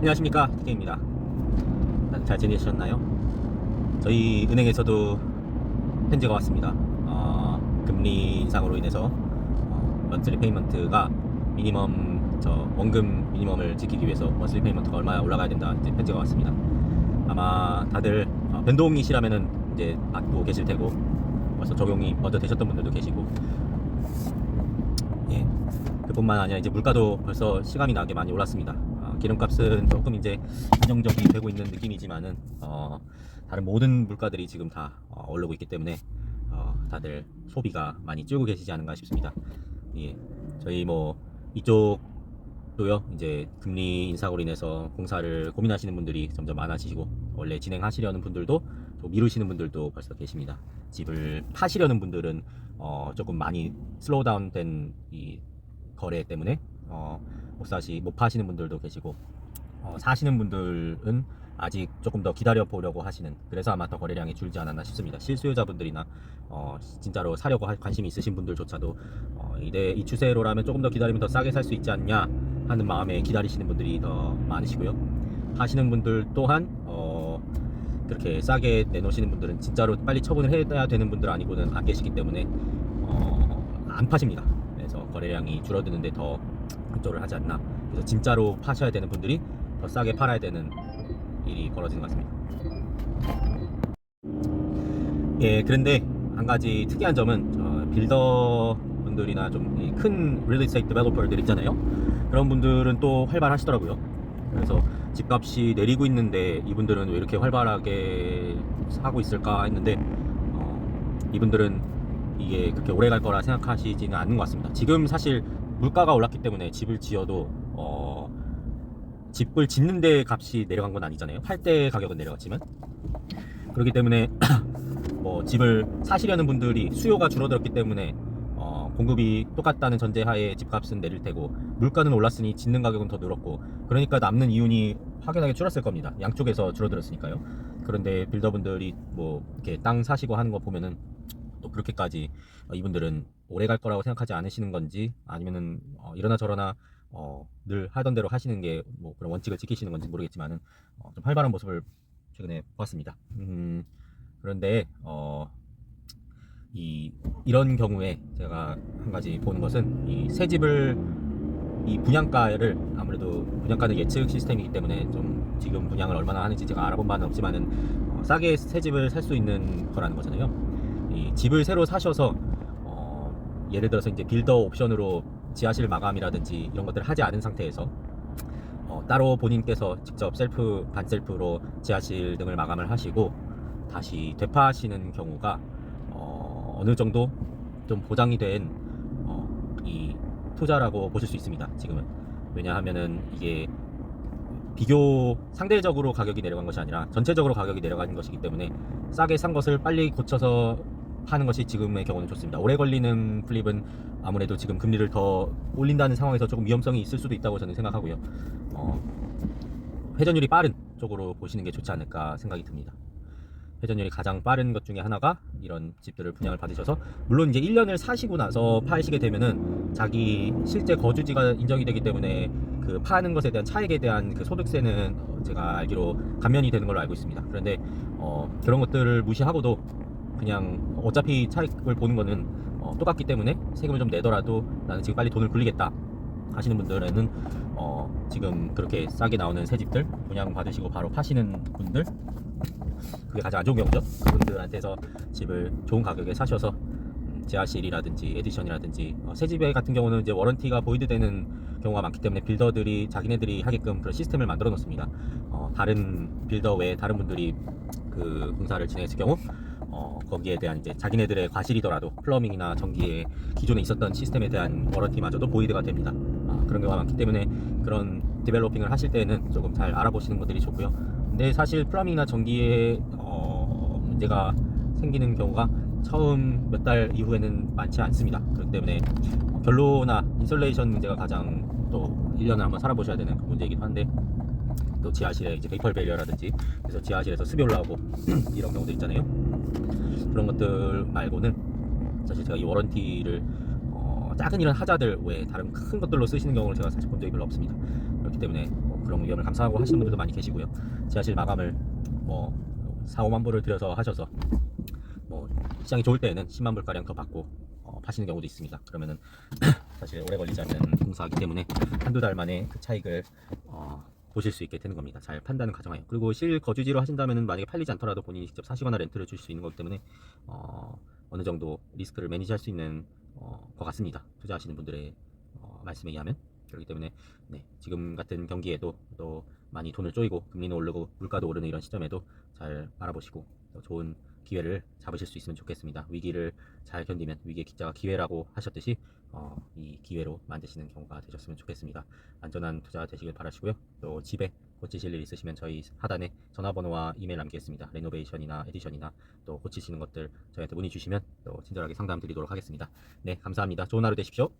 안녕하십니까 TK입니다 잘 지내셨나요? 저희 은행에서도 현지가 왔습니다 어, 금리 인상으로 인해서 어, 먼슬리 페이먼트가 미니멈 저 원금 미니멈을 지키기 위해서 먼슬리 페이먼트가 얼마나 올라가야 된다 이제 편지가 왔습니다 아마 다들 어, 변동이시라면은 이제 받고 계실 테고 벌써 적용이 먼저 되셨던 분들도 계시고 예 그뿐만 아니라 이제 물가도 벌써 시감이 나게 많이 올랐습니다. 아, 기름값은 조금 이제 안정적이 되고 있는 느낌이지만은 어, 다른 모든 물가들이 지금 다 어, 오르고 있기 때문에 어, 다들 소비가 많이 줄고 계시지 않은가 싶습니다. 예, 저희 뭐 이쪽도요 이제 금리 인상으로 인해서 공사를 고민하시는 분들이 점점 많아지시고 원래 진행하시려는 분들도 또 미루시는 분들도 벌써 계십니다. 집을 파시려는 분들은 어, 조금 많이 슬로우 다운된 이 거래 때문에 어, 못 사시 못 파시는 분들도 계시고 어, 사시는 분들은 아직 조금 더 기다려 보려고 하시는 그래서 아마 더 거래량이 줄지 않았나 싶습니다. 실수요자분들이나 어, 진짜로 사려고 할 관심이 있으신 분들조차도 어, 이대 이 추세로라면 조금 더 기다리면 더 싸게 살 수 있지 않냐 하는 마음에 기다리시는 분들이 더 많으시고요. 하시는 분들 또한 어, 그렇게 싸게 내놓으시는 분들은 진짜로 빨리 처분을 해야 되는 분들 아니고는 안 계시기 때문에 어, 안 파십니다. 그래서 거래량이 줄어드는데 더 협조를 하지 않나. 그래서 진짜로 파셔야 되는 분들이 더 싸게 팔아야 되는 일이 벌어지는 것 같습니다. 예, 그런데 한 가지 특이한 점은 어, 빌더 분들이나 좀큰 real estate developer들 있잖아요. 그런 분들은 또 활발하시더라고요. 그래서 집값이 내리고 있는데 이분들은 왜 이렇게 활발하게 하고 있을까 했는데 어, 이분들은 이게 그렇게 오래 갈 거라 생각하시지는 않는 것 같습니다. 지금 사실 물가가 올랐기 때문에 집을 지어도 어, 집을 짓는 데 값이 내려간 건 아니잖아요. 팔 때 가격은 내려갔지만 그렇기 때문에 뭐 집을 사시려는 분들이 수요가 줄어들었기 때문에 어, 공급이 똑같다는 전제하에 집값은 내릴 테고 물가는 올랐으니 짓는 가격은 더 늘었고 그러니까 남는 이윤이 확연하게 줄었을 겁니다. 양쪽에서 줄어들었으니까요. 그런데 빌더분들이 뭐 이렇게 땅 사시고 하는 거 보면은 또 그렇게까지 어, 이분들은 오래 갈 거라고 생각하지 않으시는 건지 아니면은 어, 이러나 저러나 어, 늘 하던 대로 하시는 게 뭐 그런 원칙을 지키시는 건지 모르겠지만은 어, 좀 활발한 모습을 최근에 보았습니다. 음, 그런데 어, 이 이런 경우에 제가 한 가지 보는 것은 이 새 집을 이 분양가를 아무래도 분양가는 예측 시스템이기 때문에 좀 지금 분양을 얼마나 하는지 제가 알아본 바는 없지만은 어, 싸게 새 집을 살 수 있는 거라는 거잖아요. 이 집을 새로 사셔서 어, 예를 들어서 이제 빌더 옵션으로 지하실 마감이라든지 이런 것들을 하지 않은 상태에서 어, 따로 본인께서 직접 셀프 반셀프로 지하실 등을 마감을 하시고 다시 되파하시는 경우가 어, 어느 정도 좀 보장이 된 어, 이 투자라고 보실 수 있습니다. 지금은 왜냐하면은 이게 비교 상대적으로 가격이 내려간 것이 아니라 전체적으로 가격이 내려가는 것이기 때문에 싸게 산 것을 빨리 고쳐서 파는 것이 지금의 경우는 좋습니다. 오래 걸리는 플립은 아무래도 지금 금리를 더 올린다는 상황에서 조금 위험성이 있을 수도 있다고 저는 생각하고요. 어, 회전율이 빠른 쪽으로 보시는 게 좋지 않을까 생각이 듭니다. 회전율이 가장 빠른 것 중에 하나가 이런 집들을 분양을 받으셔서 물론 이제 1년을 사시고 나서 파시게 되면은 자기 실제 거주지가 인정이 되기 때문에 그 파는 것에 대한 차익에 대한 그 소득세는 어, 제가 알기로 감면이 되는 걸로 알고 있습니다. 그런데 어, 그런 것들을 무시하고도 그냥 어차피 차익을 보는 거는 어, 똑같기 때문에 세금을 좀 내더라도 나는 지금 빨리 돈을 굴리겠다 하시는 분들은 어, 지금 그렇게 싸게 나오는 새 집들 분양 받으시고 바로 파시는 분들 그게 가장 안 좋은 경우죠. 그분들한테서 집을 좋은 가격에 사셔서 음, 지하실이라든지 에디션이라든지 어, 새 집에 같은 경우는 이제 워런티가 보이드 되는 경우가 많기 때문에 빌더들이 자기네들이 하게끔 그런 시스템을 만들어 놓습니다. 어, 다른 빌더 외에 다른 분들이 그 공사를 진행했을 경우 어, 거기에 대한 이제 자기네들의 과실이더라도 플러밍이나 전기에 기존에 있었던 시스템에 대한 워런티마저도 보이드가 됩니다. 아, 그런 경우가 많기 때문에 그런 디벨로핑을 하실 때는 조금 잘 알아보시는 것들이 좋고요. 근데 사실 플러밍이나 전기에 어, 문제가 생기는 경우가 처음 몇 달 이후에는 많지 않습니다. 그렇기 때문에 어, 결로나 인솔레이션 문제가 가장 또 1년을 한번 살아보셔야 되는 그 문제이기도 한데 또 지하실에 이제 베이퍼 베리어라든지 그래서 지하실에서 습이 올라오고 이런 경우도 있잖아요. 그런 것들 말고는 사실 제가 이 워런티를 어, 작은 이런 하자들 외에 다른 큰 것들로 쓰시는 경우를 제가 사실 본 적이 별로 없습니다. 그렇기 때문에 뭐 그런 위험을 감사하고 하시는 분들도 많이 계시고요. 지하실 마감을 뭐 4, 5만 불을 들여서 하셔서 뭐 시장이 좋을 때에는 10만 불 가량 더 받고 어, 파시는 경우도 있습니다. 그러면은 사실 오래 걸리지 않는 공사하기 때문에 한두 달 만에 그 차익을 어, 보실 수 있게 되는 겁니다. 잘 판단은 가정하여. 그리고 실 거주지로 하신다면은 만약에 팔리지 않더라도 본인이 직접 사시거나 렌트를 줄 수 있는 거기 때문에 어, 어느 정도 리스크를 매니지할 수 있는 어, 것 같습니다. 투자하시는 분들의 어, 말씀에 의하면 그렇기 때문에 네, 지금 같은 경기에도 또 많이 돈을 쪼이고 금리는 오르고 물가도 오르는 이런 시점에도 잘 알아보시고 또 좋은 기회를 잡으실 수 있으면 좋겠습니다. 위기를 잘 견디면 위기의 기자가 기회라고 하셨듯이 어, 이 기회로 만드시는 경우가 되셨으면 좋겠습니다. 안전한 투자 되시길 바라시고요. 또 집에 고치실 일 있으시면 저희 하단에 전화번호와 이메일 남기겠습니다. 레노베이션이나 에디션이나 또 고치시는 것들 저희한테 문의 주시면 또 친절하게 상담 드리도록 하겠습니다. 네, 감사합니다. 좋은 하루 되십시오.